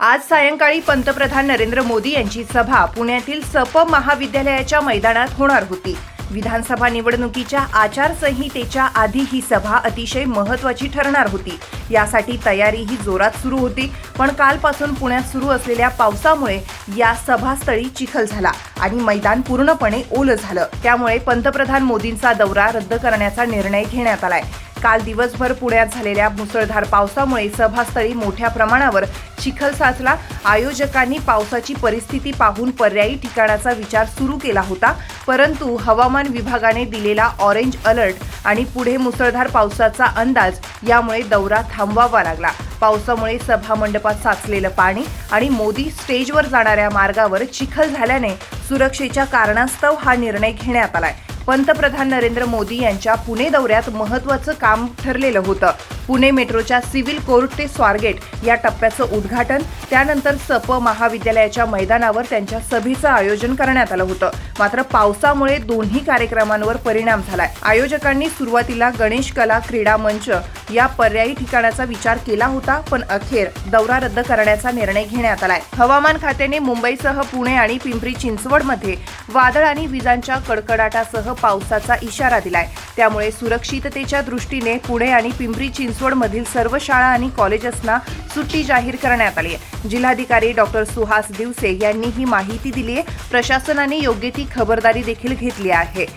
आज सायंकाळी पंतप्रधान नरेंद्र मोदी यांची सभा पुण्यातील सप महाविद्यालयाच्या मैदानात होणार होती. विधानसभा निवडणुकीच्या आचारसंहितेच्या आधी ही सभा अतिशय महत्वाची ठरणार होती. यासाठी तयारी ही जोरात सुरू होती पण कालपासून पुण्यात सुरू असलेल्या पावसामुळे या सभास्थळी चिखल झाला आणि मैदान पूर्णपणे ओलं झालं. त्यामुळे पंतप्रधान मोदींचा दौरा रद्द करण्याचा निर्णय घेण्यात आलाय. काल दिवसभर पुण्यात झालेल्या मुसळधार पावसामुळे सभास्थळी मोठ्या प्रमाणावर चिखल साचला. आयोजकांनी पावसाची परिस्थिती पाहून पर्यायी ठिकाणाचा विचार सुरू केला होता. परंतु हवामान विभागाने दिलेला ऑरेंज अलर्ट आणि पुढे मुसळधार पावसाचा अंदाज यामुळे दौरा थांबवावा लागला. पावसामुळे सभामंडपात साचलेलं पाणी आणि मोदी स्टेजवर जाणाऱ्या मार्गावर चिखल झाल्याने सुरक्षेच्या कारणास्तव हा निर्णय घेण्यात आलाय. पंतप्रधान नरेंद्र मोदी यांच्या पुणे दौऱ्यात महत्वाचं काम ठरलेलं होतं. पुणे मेट्रोच्या सिव्हिल कोर्ट ते स्वारगेट या टप्प्याचं उद्घाटन. त्यानंतर सप महाविद्यालयाच्या मैदानावर त्यांच्या सभेचं आयोजन करण्यात आलं होतं. मात्र पावसामुळे दोन्ही कार्यक्रमांवर परिणाम झालाय. आयोजकांनी सुरुवातीला गणेश कला क्रीडा मंच या पर्यायी ठिकाणाचा विचार केला होता पण अखेर दौरा रद्द करण्याचा निर्णय घेण्यात आलाय. हवामान खात्याने मुंबईसह पुणे आणि पिंपरी चिंचवडमध्ये वादळ आणि विजांच्या कडकडाटासह पावसाचा इशारा दिलाय. त्यामुळे सुरक्षिततेच्या दृष्टीने पुणे आणि पिंपरी चिंचवडमधील सर्व शाळा आणि कॉलेजेसना सुट्टी जाहीर करण्यात आली आहे. जिल्हाधिकारी डॉक्टर सुहास दिवसे यांनी ही माहिती दिली आहे. प्रशासनाने योग्य ती खबरदारी देखील घेतली आहे.